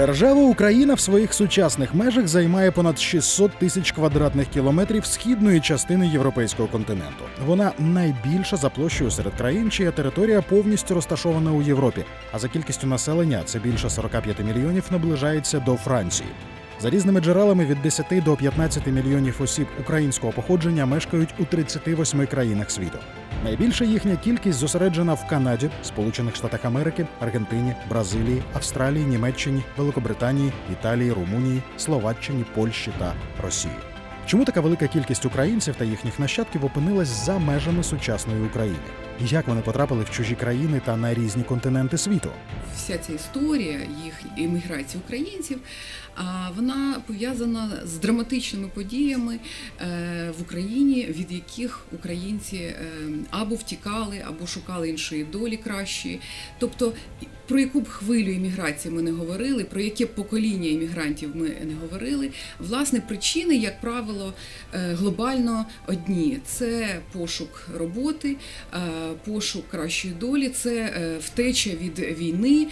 Держава Україна в своїх сучасних межах займає понад 600 тисяч квадратних кілометрів східної частини європейського континенту. Вона найбільша за площею серед країн, чия територія повністю розташована у Європі. А за кількістю населення це більше 45 мільйонів наближається до Франції. За різними джерелами від 10 до 15 мільйонів осіб українського походження мешкають у 38 країнах світу. Найбільша їхня кількість зосереджена в Канаді, Сполучених Штатах Америки, Аргентині, Бразилії, Австралії, Німеччині, Великобританії, Італії, Румунії, Словаччині, Польщі та Росії. Чому така велика кількість українців та їхніх нащадків опинилась за межами сучасної України? Як вони потрапили в чужі країни та на різні континенти світу? Вся ця історія їх еміграції українців, вона пов'язана з драматичними подіями е, в Україні, від яких українці е, або втікали, або шукали іншої долі кращої. Тобто, про яку б хвилю еміграції ми не говорили, про яке покоління емігрантів ми не говорили. Власне, причини, як правило, е, глобально одні: це пошук роботи, е, пошук кращої долі, це е, втеча від війни,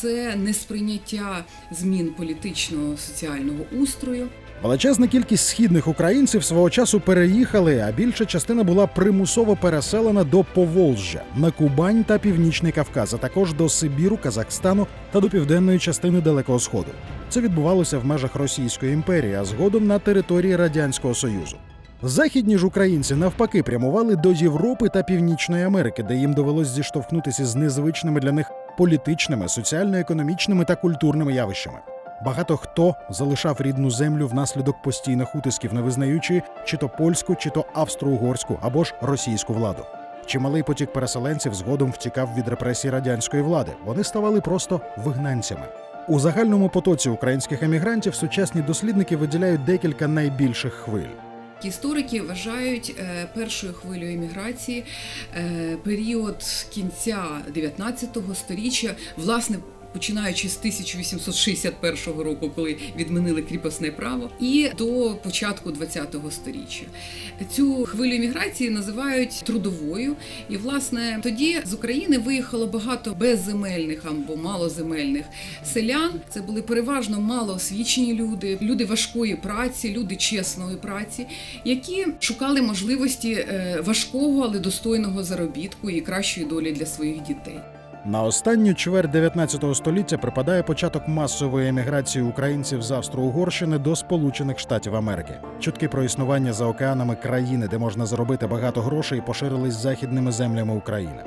це несприйняття змін політичного соціального устрою. Величезна кількість східних українців свого часу переїхали, а більша частина була примусово переселена до Поволжя, на Кубань та Північний Кавказ, а також до Сибіру, Казахстану та до південної частини Далекого Сходу. Це відбувалося в межах Російської імперії, а згодом на території Радянського Союзу. Західні ж українці навпаки прямували до Європи та Північної Америки, де їм довелось зіштовхнутися з незвичними для них політичними, соціально-економічними та культурними явищами. Багато хто залишав рідну землю внаслідок постійних утисків, не визнаючи чи то польську, чи то австро-угорську або ж російську владу. Чималий потік переселенців згодом втікав від репресій радянської влади. Вони ставали просто вигнанцями. У загальному потоці українських емігрантів сучасні дослідники виділяють декілька найбільших хвиль. Історики вважають е, першою хвилею еміграції е, період кінця 19 століття, власне. Починаючи з 1861 року, коли відмінили кріпосне право, і до початку 20-го сторіччя. Цю хвилю еміграції називають трудовою. І, власне, тоді з України виїхало багато безземельних або малоземельних селян. Це були переважно малоосвічені люди, люди важкої праці, люди чесної праці, які шукали можливості е, важкого, але достойного заробітку і кращої долі для своїх дітей. На останню чверть 19 століття припадає початок масової еміграції українців з Австро-Угорщини до Сполучених Штатів Америки. Чутки про існування за океанами країни, де можна заробити багато грошей, поширились західними землями України.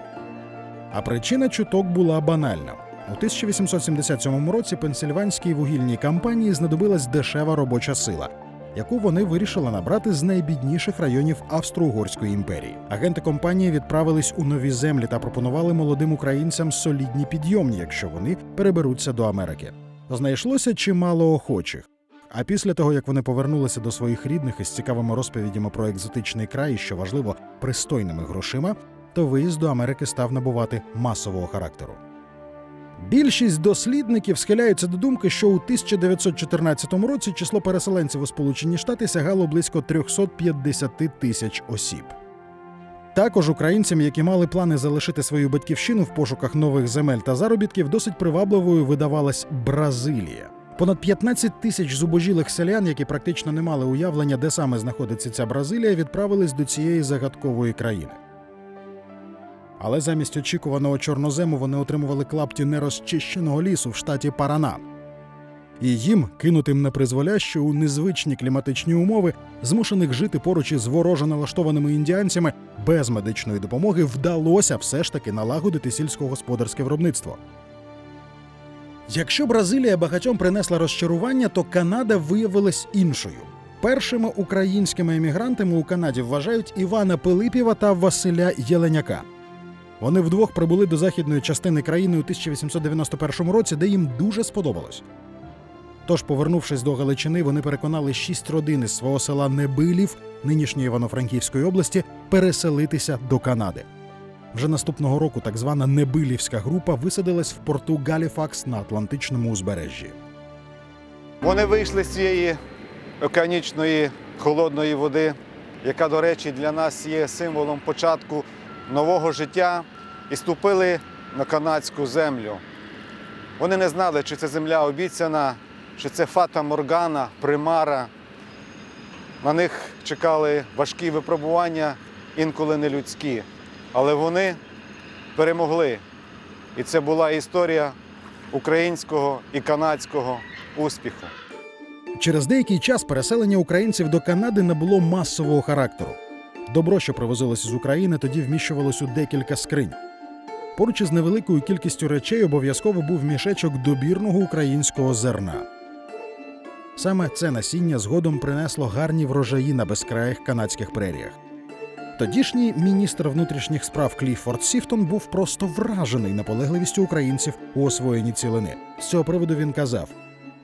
А причина чуток була банальна. У 1877 році пенсильванській вугільній компанії знадобилась дешева робоча сила, яку вони вирішили набрати з найбідніших районів Австро-Угорської імперії. Агенти компанії відправились у нові землі та пропонували молодим українцям солідні підйомні, якщо вони переберуться до Америки. Знайшлося чимало охочих. А після того, як вони повернулися до своїх рідних із цікавими розповідями про екзотичний край, що важливо, пристойними грошима, то виїзд до Америки став набувати масового характеру. Більшість дослідників схиляються до думки, що у 1914 році число переселенців у Сполучені Штати сягало близько 350 тисяч осіб. Також українцям, які мали плани залишити свою батьківщину в пошуках нових земель та заробітків, досить привабливою видавалась Бразилія. Понад 15 тисяч зубожілих селян, які практично не мали уявлення, де саме знаходиться ця Бразилія, відправились до цієї загадкової країни. Але замість очікуваного чорнозему вони отримували клапті нерозчищеного лісу в штаті Парана. І їм, кинутим на призволяще у незвичні кліматичні умови, змушених жити поруч із вороже налаштованими індіанцями, без медичної допомоги вдалося все ж таки налагодити сільськогосподарське виробництво. Якщо Бразилія багатьом принесла розчарування, то Канада виявилась іншою. Першими українськими емігрантами у Канаді вважають Івана Пилипєва та Василя Єленяка. Вони вдвох прибули до західної частини країни у 1891 році, де їм дуже сподобалось. Тож, повернувшись до Галичини, вони переконали шість родин із свого села Небилів, нинішньої Івано-Франківської області, переселитися до Канади. Вже наступного року так звана Небилівська група висадилась в порту Галіфакс на Атлантичному узбережжі. Вони вийшли з цієї океанічної холодної води, яка, до речі, для нас є символом початку нового життя, і ступили на канадську землю. Вони не знали, чи це земля обіцяна, чи це фата Моргана, примара. На них чекали важкі випробування, інколи нелюдські. Але вони перемогли. І це була історія українського і канадського успіху. Через деякий час переселення українців до Канади набуло масового характеру. Добро, що привозилося з України, тоді вміщувалось у декілька скринь. Поруч із невеликою кількістю речей обов'язково був мішечок добірного українського зерна. Саме це насіння згодом принесло гарні врожаї на безкраїх канадських преріях. Тодішній міністр внутрішніх справ Кліфорд Сіфтон був просто вражений наполегливістю українців у освоєнні цілини. З цього приводу він казав: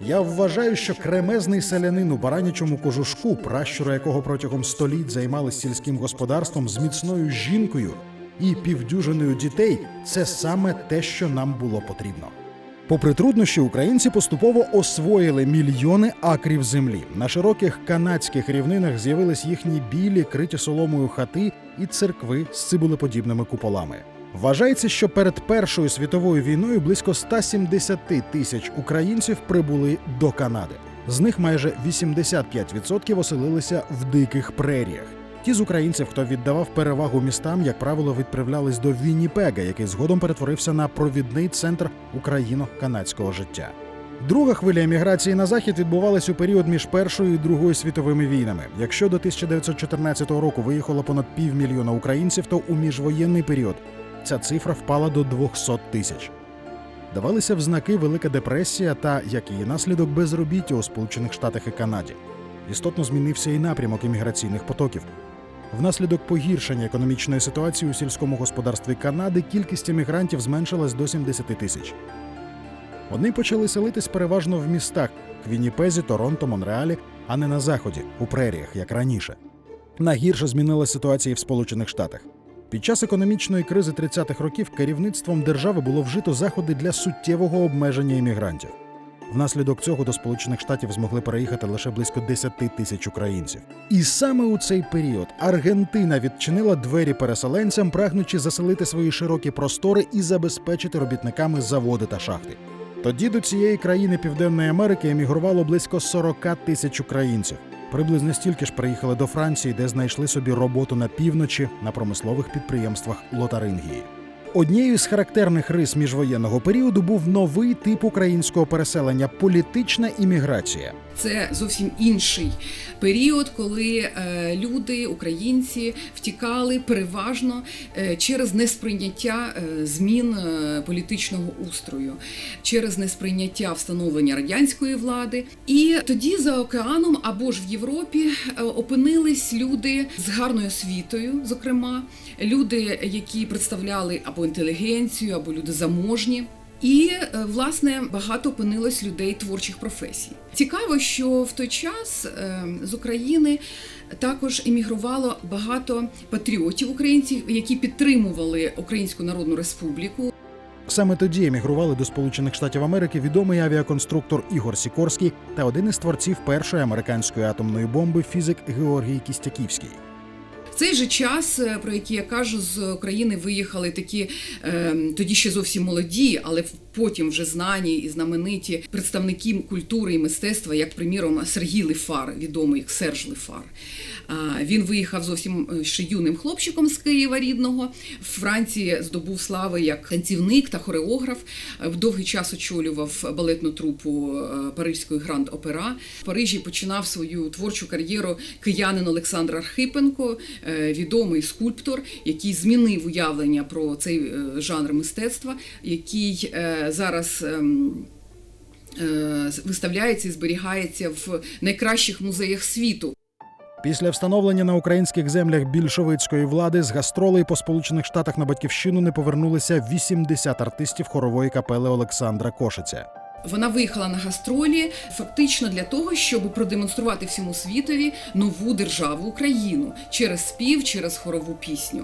я вважаю, що кремезний селянин у баранячому кожушку, пращури якого протягом століть займались сільським господарством з міцною жінкою і півдюжиною дітей, це саме те, що нам було потрібно. Попри труднощі, українці поступово освоїли мільйони акрів землі. На широких канадських рівнинах з'явились їхні білі, криті соломою хати і церкви з цибулеподібними куполами. Вважається, що перед Першою світовою війною близько 170 тисяч українців прибули до Канади. З них майже 85% оселилися в диких преріях. Ті з українців, хто віддавав перевагу містам, як правило, відправлялись до Вінніпега, який згодом перетворився на провідний центр україно-канадського життя. Друга хвиля еміграції на захід відбувалась у період між Першою і Другою світовими війнами. Якщо до 1914 року виїхало понад півмільйона українців, то у міжвоєнний період ця цифра впала до 200 тисяч. Давалися в знаки Велика депресія та, як її наслідок, безробіття у Сполучених Штатах і Канаді. Істотно змінився і напрямок імміграційних потоків. Внаслідок погіршення економічної ситуації у сільському господарстві Канади кількість емігрантів зменшилась до 70 тисяч. Вони почали селитись переважно в містах Квінніпезі, Торонто, Монреалі, а не на заході, у преріях, як раніше. Нагірше змінилася ситуація в Сполучених Штатах. Під час економічної кризи 30-х років керівництвом держави було вжито заходи для суттєвого обмеження іммігрантів. Внаслідок цього до Сполучених Штатів змогли переїхати лише близько 10 тисяч українців. І саме у цей період Аргентина відчинила двері переселенцям, прагнучи заселити свої широкі простори і забезпечити робітниками заводи та шахти. Тоді до цієї країни Південної Америки емігрувало близько 40 тисяч українців. Приблизно стільки ж приїхали до Франції, де знайшли собі роботу на півночі на промислових підприємствах Лотарингії. Однією з характерних рис міжвоєнного періоду був новий тип українського переселення політична імміграція. Це зовсім інший період, коли е, люди, українці, втікали переважно е, через несприйняття е, змін політичного устрою, через несприйняття встановлення радянської влади. І тоді за океаном або ж в Європі опинились люди з гарною освітою, зокрема, люди, які представляли або інтелігенцію, або люди заможні. І е, власне багато опинилось людей творчих професій. Цікаво, що в той час е, з України також емігрувало багато патріотів українців, які підтримували Українську Народну Республіку. Саме тоді емігрували до Сполучених Штатів Америки відомий авіаконструктор Ігор Сікорський та один із творців першої американської атомної бомби фізик Георгій Кістяківський. В цей же час, е, про який я кажу, з України виїхали такі е, тоді ще зовсім молоді, але потім вже знані і знамениті представники культури і мистецтва, як приміром Сергій Лифар, відомий як Серж Лифар. Він виїхав зовсім е, ще юним хлопчиком з Києва рідного. В Франції здобув слави як танцівник та хореограф. Е, довгий час очолював балетну трупу е, Паризької гранд опера. В Парижі починав свою творчу кар'єру киянин Олександр Архипенко, відомий скульптор, який змінив уявлення про цей жанр мистецтва, який зараз. ем, е, Виставляється і зберігається в найкращих музеях світу. Після встановлення на українських землях більшовицької влади з гастролей по Сполучених Штатах на батьківщину не повернулися 80 артистів хорової капели Олександра Кошиця. Вона виїхала на гастролі фактично для того, щоб продемонструвати всьому світові нову державу Україну через спів, через хорову пісню.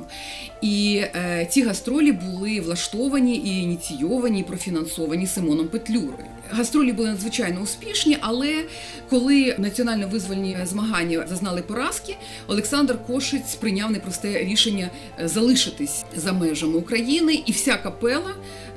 І е, ці гастролі були влаштовані і ініційовані, і профінансовані Симоном Петлюрою. Гастролі були надзвичайно успішні, але коли національно-визвольні змагання зазнали поразки, Олександр Кошиць прийняв непросте рішення е, залишитись за межами України, і вся капела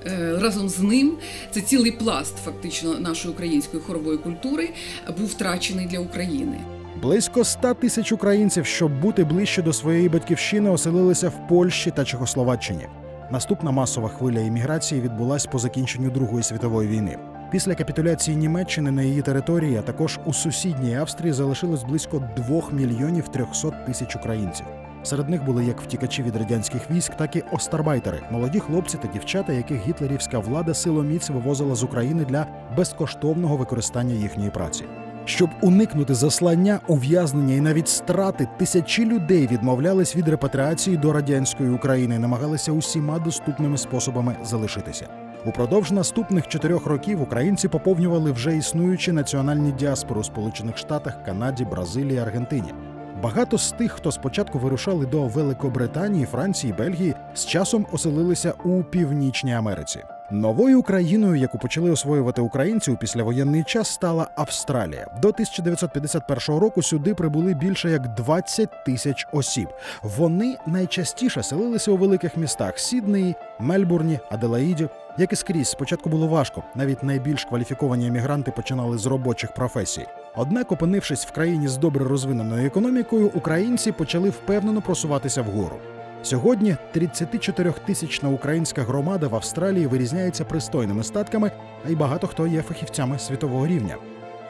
е, разом з ним це цілий пласт фактично нашої української хорової культури був втрачений для України. Близько 100 тисяч українців, щоб бути ближче до своєї батьківщини, оселилися в Польщі та Чехословаччині. Наступна масова хвиля імміграції відбулась по закінченню Другої світової війни. Після капітуляції Німеччини на її території, а також у сусідній Австрії, залишилось близько 2 мільйонів 300 тисяч українців. Серед них були як втікачі від радянських військ, так і остарбайтери, молоді хлопці та дівчата, яких гітлерівська влада силоміць вивозила з України для безкоштовного використання їхньої праці. Щоб уникнути заслання, ув'язнення і навіть страти, тисячі людей відмовлялись від репатріації до радянської України і намагалися усіма доступними способами залишитися. Упродовж наступних чотирьох років українці поповнювали вже існуючі національні діаспори у Сполучених Штатах, Канаді, Бразилії, Аргентині. Багато з тих, хто спочатку вирушали до Великобританії, Франції, Бельгії, з часом оселилися у Північній Америці. Новою країною, яку почали освоювати українці у післявоєнний час, стала Австралія. До 1951 року сюди прибули більше як 20 тисяч осіб. Вони найчастіше селилися у великих містах Сіднеї, Мельбурні, Аделаїді. Як і скрізь, спочатку було важко. Навіть найбільш кваліфіковані емігранти починали з робочих професій. Однак, опинившись в країні з добре розвиненою економікою, українці почали впевнено просуватися вгору. Сьогодні 34-тисячна українська громада в Австралії вирізняється пристойними статками, а й багато хто є фахівцями світового рівня.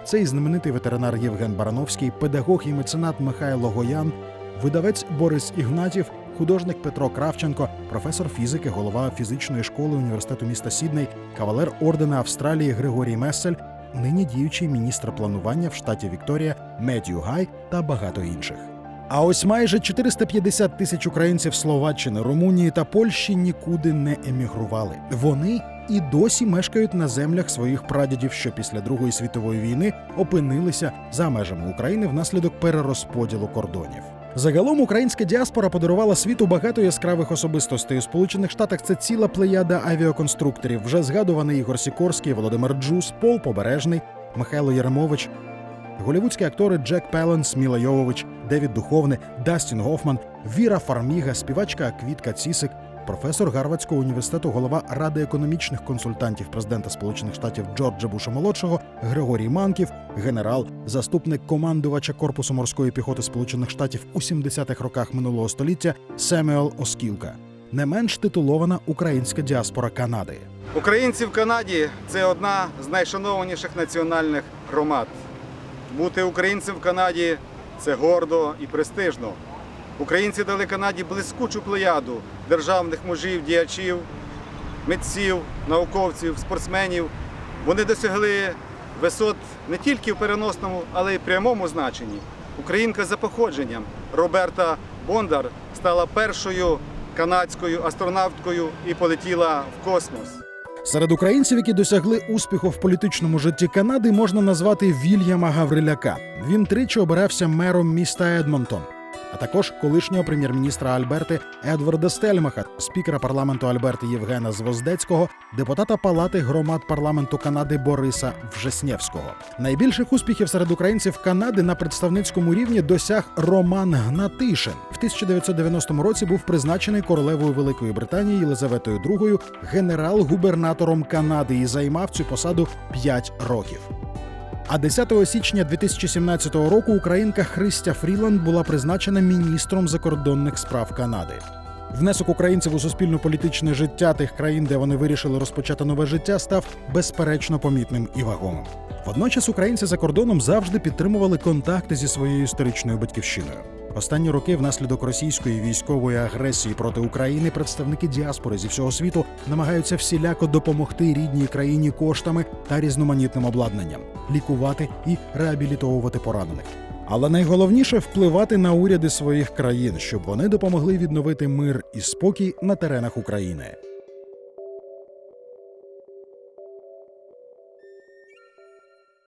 Це і знаменитий ветеринар Євген Барановський, педагог і меценат Михайло Гоян, видавець Борис Ігнатів, художник Петро Кравченко, професор фізики, голова фізичної школи університету міста Сідней, кавалер ордена Австралії Григорій Мессель, нині діючий міністр планування в штаті Вікторія Меттью Гай та багато інших. А ось майже 450 тисяч українців Словаччини, Румунії та Польщі нікуди не емігрували. Вони і досі мешкають на землях своїх прадідів, що після Другої світової війни опинилися за межами України внаслідок перерозподілу кордонів. Загалом українська діаспора подарувала світу багато яскравих особистостей. У Сполучених Штатах це ціла плеяда авіаконструкторів. Вже згадуваний Ігор Сікорський, Володимир Джус, Пол Побережний, Михайло Яремович, голівудські актори Джек Пеленс, Міла Йовович, Девід Духовне, Дастін Гофман, Віра Фарміга, співачка Квітка Цісик, професор Гарвардського університету, голова Ради економічних консультантів президента Сполучених Штатів Джорджа Буша молодшого, Григорій Манків, генерал, заступник командувача Корпусу морської піхоти Сполучених Штатів у 70-х роках минулого століття Семюел Оскілка. Не менш титулована українська діаспора Канади. Українці в Канаді це одна з найшанованіших національних громад. Бути українцем в Канаді це гордо і престижно. Українці дали Канаді блискучу плеяду державних мужів, діячів, митців, науковців, спортсменів. Вони досягли висот не тільки в переносному, але й прямому значенні. Українка за походженням Роберта Бондар стала першою канадською астронавткою і полетіла в космос. Серед українців, які досягли успіху в політичному житті Канади, можна назвати Вільяма Гавриляка. Він тричі обирався мером міста Едмонтон, а також колишнього прем'єр-міністра Альберти Едварда Стельмаха, спікера парламенту Альберти Євгена Звоздецького, депутата Палати громад парламенту Канади Бориса Вжеснєвського. Найбільших успіхів серед українців Канади на представницькому рівні досяг Роман Гнатишин. В 1990 році був призначений королевою Великої Британії Єлизаветою II генерал-губернатором Канади і займав цю посаду 5 років. А 10 січня 2017 року українка Христя Фріланд була призначена міністром закордонних справ Канади. Внесок українців у суспільно-політичне життя тих країн, де вони вирішили розпочати нове життя, став безперечно помітним і вагомим. Водночас українці за кордоном завжди підтримували контакти зі своєю історичною батьківщиною. Останні роки, внаслідок російської військової агресії проти України, представники діаспори зі всього світу намагаються всіляко допомогти рідній країні коштами та різноманітним обладнанням, лікувати і реабілітовувати поранених. Але найголовніше впливати на уряди своїх країн, щоб вони допомогли відновити мир і спокій на теренах України.